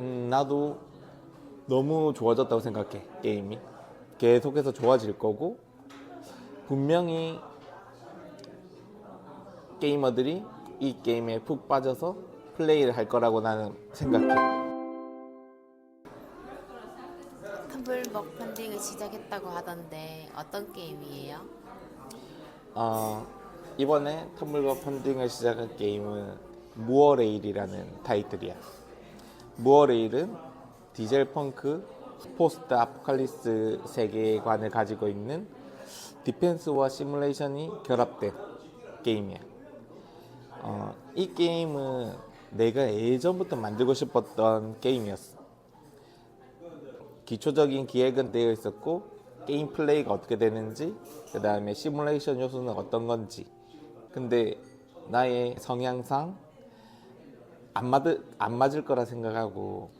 음, 나도 너무 좋아졌다고 생각해 게임이 계속해서 좋아질 거고 분명히 게이머들이 이 게임에 푹 빠져서 플레이를 할 거라고 나는 생각해. 텀블벅 펀딩을 시작했다고 하던데 어떤 게임이에요? 어, 이번에 텀블벅 펀딩을 시작한 게임은 무어레일이라는 타이틀이야. 무어레일은 디젤 펑크 포스트 아포칼리스 세계관을 가지고 있는 디펜스와 시뮬레이션이 결합된 게임이야. 어, 이 게임은 내가 예전부터 만들고 싶었던 게임이었어. 기초적인 기획은 되어 있었고 게임 플레이가 어떻게 되는지 그 다음에 시뮬레이션 요소는 어떤 건지 근데 나의 성향상 안 맞을, 안 맞을 거라 생각하고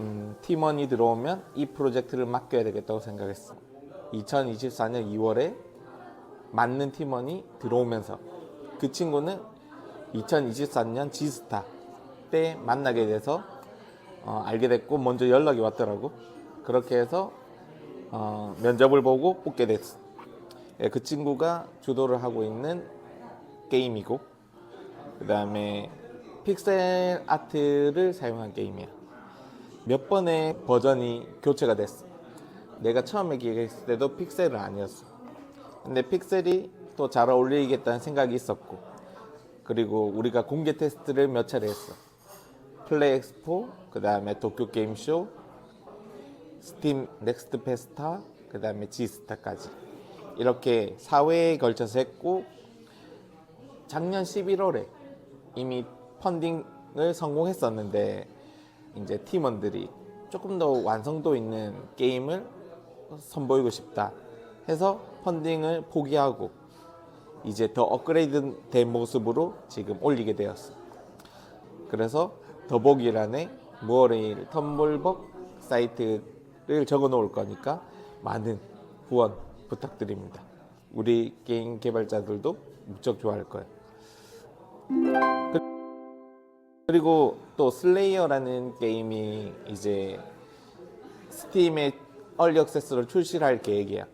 음, 팀원이 들어오면 이 프로젝트를 맡겨야 되겠다고 생각했어 2024년 2월에 맞는 팀원이 들어오면서 그 친구는 2024년 지스타 때 만나게 돼서 어, 알게 됐고 먼저 연락이 왔더라고. 그렇게 해서 어, 면접을 보고 뽑게 됐어. 예, 그 친구가 주도를 하고 있는 게임이고 그 다음에 픽셀 아트를 사용한 게임이야. 몇 번의 버전이 교체가 됐어. 내가 처음에 기획했을 때도 픽셀은 아니었어. 근데 픽셀이 또 잘 어울리겠다는 생각이 있었고 그리고 우리가 공개 테스트를 몇 차례 했어. 플레이 엑스포, 그 다음에 도쿄 게임쇼, 스팀 넥스트 페스타, 그 다음에 지스타까지 이렇게 4회에 걸쳐서 했고 작년 11월에 이미 펀딩을 성공했었는데 이제 팀원들이 조금 더 완성도 있는 게임을 선보이고 싶다 해서 펀딩을 포기하고 이제 더 업그레이드 된 모습으로 지금 올리게 되었어. 그래서 더보기란에 무어레일 텀블벅 사이트를 적어 놓을 거니까 많은 후원 부탁드립니다. 우리 게임 개발자들도 무척 좋아할 거예요. 그리고 또 슬레이어라는 게임이 이제 스팀에 얼리 액세스로 출시를 할 계획이야.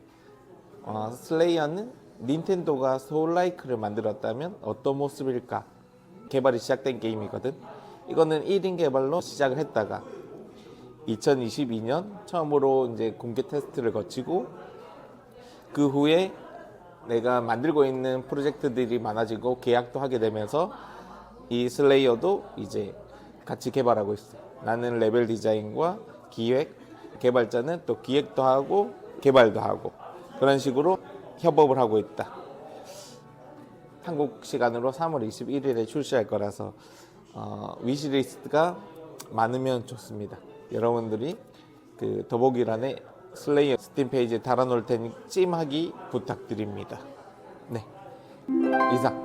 어, 슬레이어는 닌텐도가 소울라이크를 만들었다면 어떤 모습일까? 개발이 시작된 게임이거든. 이거는 1인 개발로 시작을 했다가 2022년 처음으로 이제 공개 테스트를 거치고 그 후에 내가 만들고 있는 프로젝트들이 많아지고 계약도 하게 되면서 이 슬레이어도 이제 같이 개발하고 있어. 나는 레벨 디자인과 기획, 개발자는 또 기획도 하고 개발도 하고 그런 식으로 협업을 하고 있다. 한국 시간으로 3월 21일에 출시할 거라서 어, 위시리스트가 많으면 좋습니다. 여러분들이 그 더보기란에 슬레이어 스팀 페이지에 달아놓을 테니 찜하기 부탁드립니다. 네, 이상.